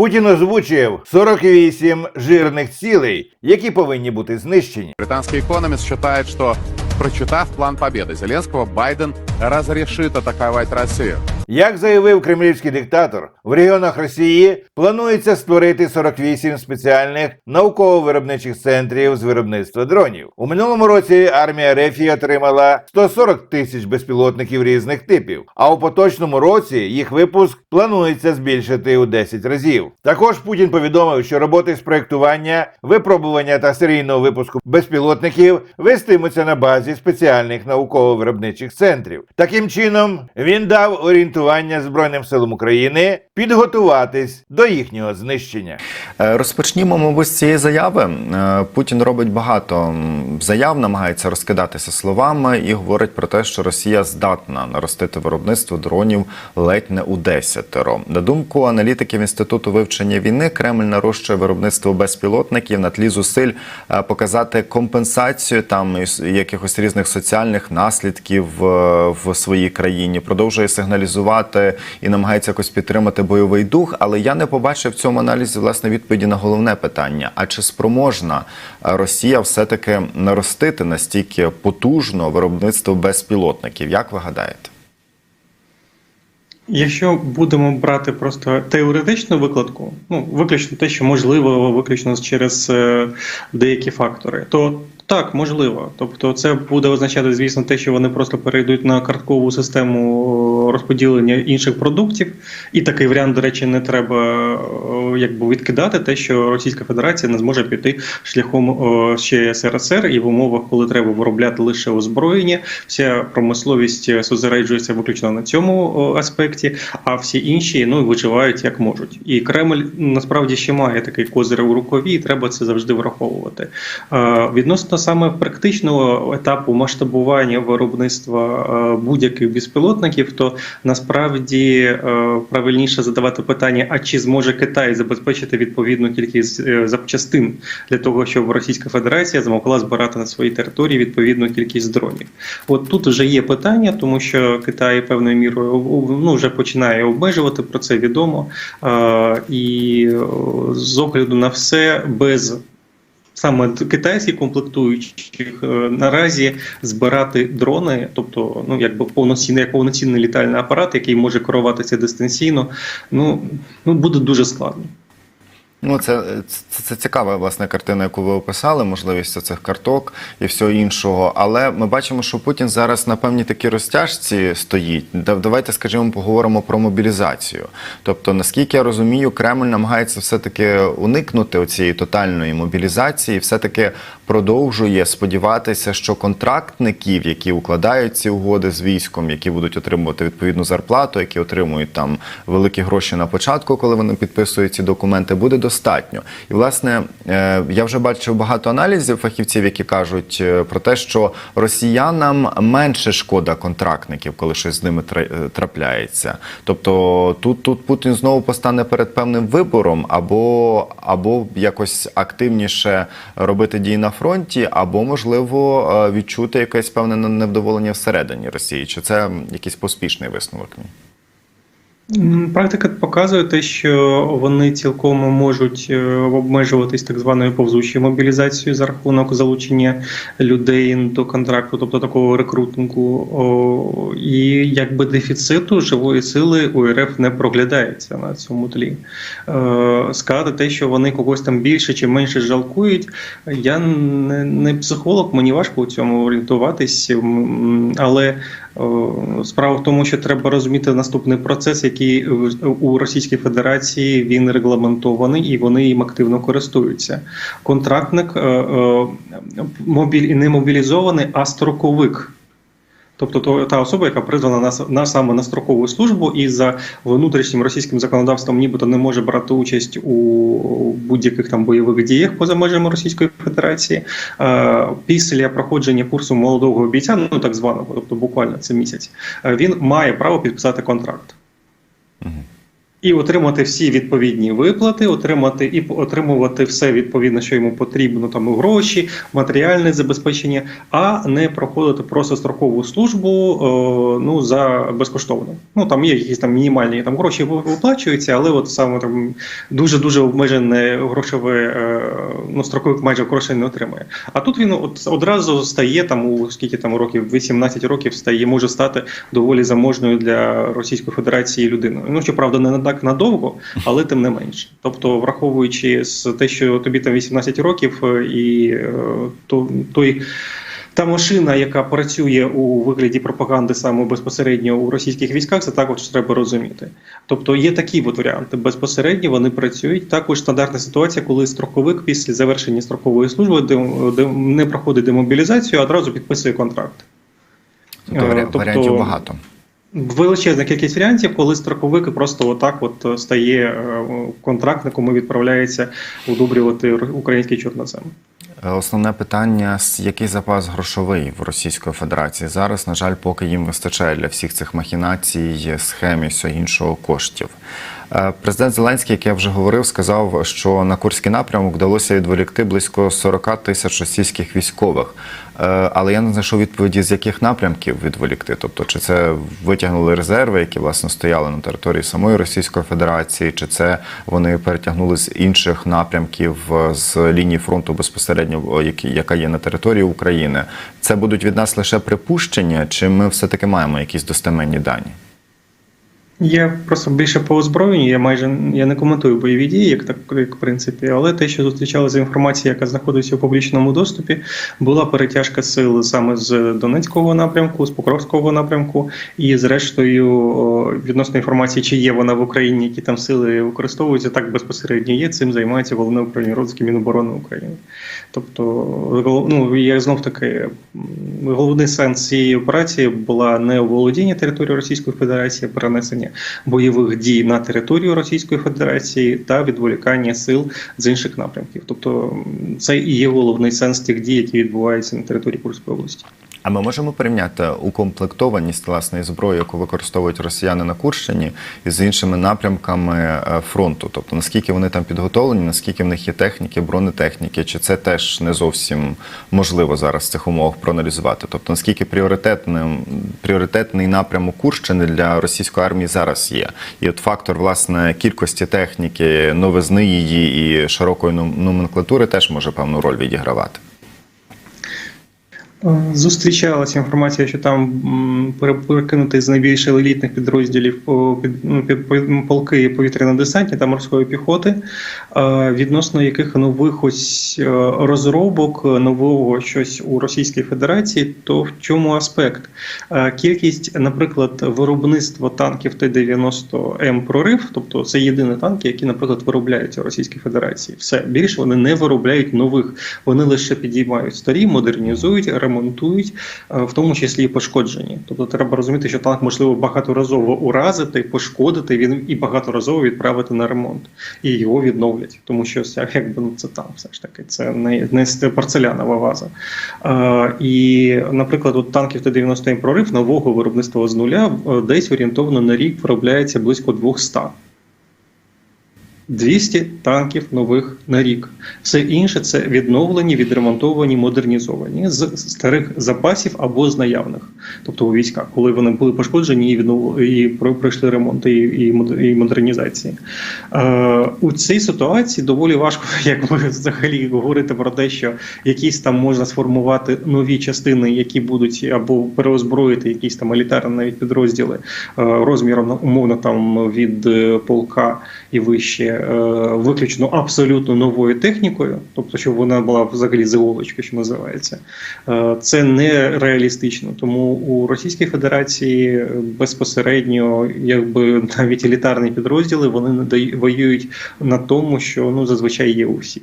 Путін озвучив 48 жирних цілей, які повинні бути знищені. Британський економіст вважає, что, прочитав план победы Зеленского, Байден разрешит атаковать Россию. Як заявив кремлівський диктатор, в регіонах Росії планується створити 48 спеціальних науково-виробничих центрів з виробництва дронів. У минулому році армія Рефії отримала 140 тисяч безпілотників різних типів, а у поточному році їх випуск планується збільшити у 10 разів. Також Путін повідомив, що роботи з проектування, випробування та серійного випуску безпілотників вестимуться на базі спеціальних науково-виробничих центрів. Таким чином він дав орієнтування Збройним силам України підготуватись до їхнього знищення. Е, Розпочнімо, мабуть, з цієї заяви. Е, Путін робить багато заяв, намагається розкидатися словами і говорить про те, що Росія здатна наростити виробництво дронів ледь не у десятеро. На думку аналітиків інституту вивчення війни, Кремль нарощує виробництво безпілотників на тлі зусиль е, показати компенсацію там якихось різних соціальних наслідків в своїй країні. Продовжує сигналізувати і намагається якось підтримати бойовий дух. Але я не побачив в цьому аналізі власне відповіді на головне питання: а чи спроможна е, Росія все-таки наростити настільки потужно виробництво безпілотників? Як ви гадаєте? Якщо будемо брати просто теоретичну викладку, ну виключно те, що можливо, виключно через е, деякі фактори, то так, можливо. Тобто, це буде означати, звісно, те, що вони просто перейдуть на карткову систему е, розподілення інших продуктів, і такий варіант, до речі, не треба е, якби відкидати те, що Російська Федерація не зможе піти шляхом е, ще СРСР, і в умовах, коли треба виробляти лише озброєння, вся промисловість зосереджується виключно на цьому аспекті, а всі інші ну виживають як можуть. І Кремль насправді ще має такий козир у рукаві, і треба це завжди враховувати. Відносно саме практичного етапу масштабування виробництва е, будь-яких безпілотників, то насправді е, правильніше задавати питання: а чи зможе Китай забезпечити відповідну кількість е, запчастин для того, щоб Російська Федерація змогла збирати на своїй території відповідну кількість дронів? От тут вже є питання, тому що Китай певною мірою ну, вже починає обмежувати про це відомо. І з огляду на все без саме китайських комплектуючих е, наразі збирати дрони, тобто ну якби повноцінний як повноцінний літальний апарат, який може керуватися дистанційно, ну, ну буде дуже складно. Ну, це, це, це цікава власне картина, яку ви описали, можливість цих карток і всього іншого. Але ми бачимо, що Путін зараз на певній такій розтяжці стоїть. Да- Давайте, скажімо, поговоримо про мобілізацію. Тобто, наскільки я розумію, Кремль намагається все-таки уникнути цієї тотальної мобілізації, все-таки продовжує сподіватися, що контрактників, які укладають ці угоди з військом, які будуть отримувати відповідну зарплату, які отримують там великі гроші на початку, коли вони підписують ці документи, буде достатньо. І власне е, я вже бачив багато аналізів фахівців, які кажуть е, про те, що росіянам менше шкода контрактників, коли щось з ними е, трапляється. Тобто тут, тут Путін знову постане перед певним вибором, або, або якось активніше робити дії на фронті, або можливо відчути якесь певне невдоволення всередині Росії. Чи це якийсь поспішний висновок? мій? Практика показує те, що вони цілком можуть е, обмежуватись так званою повзучою мобілізацією за рахунок залучення людей до контракту, тобто такого рекрутингу. І якби дефіциту живої сили у РФ не проглядається на цьому тлі. Е, Сказати те, що вони когось там більше чи менше жалкують. Я не, психолог, мені важко у цьому орієнтуватись, але Справа в тому, що треба розуміти наступний процес, який у Російській Федерації він регламентований і вони їм активно користуються. Контрактник е, е, мобіль не мобілізований, а строковик. Тобто то- та особа, яка призвана на, на саме на строкову службу, і за внутрішнім російським законодавством нібито не може брати участь у будь-яких там бойових діях поза межами Російської Федерації. Е, Після проходження курсу молодого бійця, ну так званого, тобто буквально це місяць, е, він має право підписати контракт. І отримати всі відповідні виплати, отримати і отримувати все відповідно, що йому потрібно, там гроші, матеріальне забезпечення, а не проходити просто строкову службу о, ну за безкоштовно. Ну там є якісь там мінімальні там гроші виплачуються, але от саме там дуже дуже обмежене грошове е, ну строковик майже грошей не отримує. А тут він от одразу стає там у скільки там років, 18 років стає, може стати доволі заможною для Російської Федерації людиною. Ну щоправда, не на так надовго, але тим не менше. Тобто, враховуючи те, що тобі там 18 років, е, і е, то той. Та машина, яка працює у вигляді пропаганди саме безпосередньо у російських військах, це також треба розуміти. Тобто є такі от варіанти. Безпосередньо вони працюють. Також стандартна ситуація, коли строковик після завершення строкової служби де, не проходить демобілізацію, а одразу підписує контракт. Тобто, Е, тобто- варіантів багато. Величезна кількість варіантів, коли страховик просто отак от стає е, контрактником і відправляється удобрювати український чорнозем. Е, Основне питання: який запас грошовий в Російської Федерації зараз, на жаль, поки їм вистачає для всіх цих махінацій, схем і всього іншого коштів. Е, Президент Зеленський, як я вже говорив, сказав, що на Курський напрямок вдалося відволікти близько 40 тисяч російських військових. Е, Але я не знайшов відповіді, з яких напрямків відволікти. Тобто, чи це витягнули резерви, які власне стояли на території самої Російської Федерації, чи це вони перетягнули з інших напрямків е, з лінії фронту безпосередньо, яка є на території України. Це будуть від нас лише припущення, чи ми все-таки маємо якісь достеменні дані? Я просто більше по озброєнню, я майже я не коментую бойові дії, як так як в принципі, але те, що зустрічалося інформація, яка знаходиться у публічному доступі, була перетяжка сил саме з Донецького напрямку, з Покровського напрямку, і зрештою відносно інформації, чи є вона в Україні, які там сили використовуються, так безпосередньо є. Цим займається головне управління розвідки Міноборони України. Тобто, ну я знов таки головний сенс цієї операції була не оволодіння території Російської Федерації, а перенесення бойових дій на територію Російської Федерації та відволікання сил з інших напрямків. Тобто, це і є головний сенс тих дій, які відбуваються на території Курської області. А ми можемо порівняти укомплектованість власної зброї, яку використовують росіяни на Курщині, із іншими напрямками е, фронту. Тобто наскільки вони там підготовлені, наскільки в них є техніки, бронетехніки, чи це теж не зовсім можливо зараз в цих умовах проаналізувати? Тобто наскільки пріоритетним пріоритетний напрямок Курщини для російської армії зараз є? І от фактор власне кількості техніки, новизни її і широкої номенклатури теж може певну роль відігравати. Зустрічалася інформація, що там перекинути з найбільш елітних підрозділів під, ну, полки повітряно-десантні та морської піхоти, е, відносно яких нових ось е, розробок, нового щось у Російській Федерації, то в чому аспект? Е, Кількість, наприклад, виробництва танків Т-90М прорив, тобто це єдині танки, які, наприклад, виробляються в Російській Федерації. Все більше вони не виробляють нових, вони лише підіймають старі, модернізують, ремонтують, е, в тому числі і пошкоджені. Тобто треба розуміти, що танк можливо багаторазово уразити, пошкодити він і багаторазово відправити на ремонт, і його відновлять, тому що якби ну це танк, все ж таки, це не, не порцелянова ваза. Е, і, наприклад, от танків Т-90 прорив нового виробництва з нуля е, десь орієнтовно на рік виробляється близько 200. 200 танків нових на рік. Все інше це відновлені, відремонтовані, модернізовані з старих запасів або з наявних, тобто у військах, коли вони були пошкоджені і віднов... і про- пройшли ремонт і, і, модернізації. Е, у цій ситуації доволі важко, якби взагалі говорити про те, що якісь там можна сформувати нові частини, які будуть або переозброїти якісь там елітарні навіть підрозділи е, розміром умовно там від е, полка і вище, виключно абсолютно новою технікою, тобто, щоб вона була взагалі з що називається, е, це не реалістично. Тому у Російській Федерації безпосередньо, якби навіть елітарні підрозділи, вони воюють на тому, що ну зазвичай є у всіх.